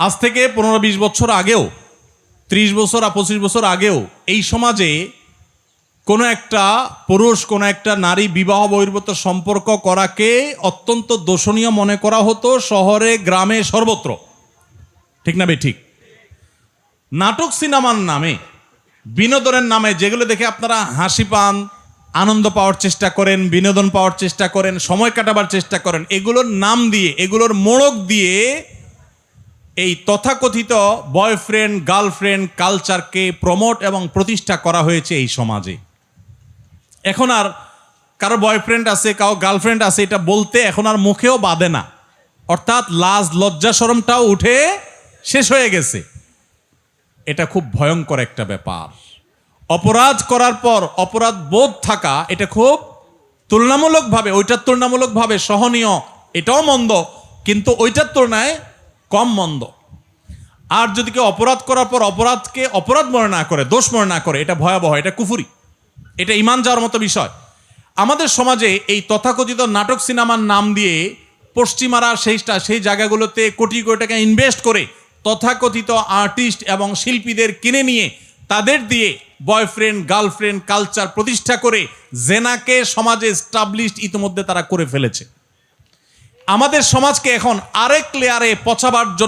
আজ থেকে পনেরো বিশ বছর আগেও, ত্রিশ বছর আর পঁচিশ বছর আগেও এই সমাজে কোনো একটা পুরুষ, কোনো একটা নারী বিবাহ বহির্ভূত সম্পর্ক করাকে অত্যন্ত দোষণীয় মনে করা হতো শহরে, গ্রামে সর্বত্র। ঠিক না বে ঠিক। নাটক সিনেমার নামে, বিনোদনের নামে যেগুলো দেখে আপনারা হাসি পান, আনন্দ পাওয়ার চেষ্টা করেন, বিনোদন পাওয়ার চেষ্টা করেন, সময় কাটাবার চেষ্টা করেন, এগুলোর নাম দিয়ে, এগুলোর মোড়ক দিয়ে এই তথাকথিত বয়ফ্রেন্ড, গার্লফ্রেন্ড কালচারকে প্রমোট এবং প্রতিষ্ঠা করা হয়েছে এই সমাজে। এখন আর কারও বয়ফ্রেন্ড আছে, কারও গার্লফ্রেন্ড আছে, এটা বলতে এখন আর মুখেও বাঁধে না। অর্থাৎ লাজ, লজ্জা সরমটাও উঠে শেষ হয়ে গেছে। এটা খুব ভয়ঙ্কর একটা ব্যাপার। অপরাধ করার পর অপরাধ বোধ থাকা, এটা খুব তুলনামূলকভাবে, ওইটার তুলনামূলকভাবে সহনীয়, এটাও মন্দ, কিন্তু ওইটার তুলনায় কম মন্দ। আর যদি কেউ অপরাধ করার পর অপরাধকে অপরাধ মনে না করে, দোষ মনে না করে, এটা ভয়াবহ, এটা কুফুরি। এটা ইমান যাওয়ার মতো বিষয়। আমাদের সমাজে এই তথাকথিত নাটক সিনেমার নাম দিয়ে পশ্চিমারা সেইটা সেই জায়গাগুলোতে কোটি কোটি টাকা ইনভেস্ট করে তথাকথিত আর্টিস্ট এবং শিল্পীদের কিনে নিয়ে তাদের দিয়ে বয়ফ্রেন্ড গার্লফ্রেন্ড কালচার প্রতিষ্ঠা করে জেনাকে সমাজে স্টাবলিশড ইতিমধ্যে তারা করে ফেলেছে। আমাদের সমাজকে এখন আরেক লেয়ারে পচাবার জন্য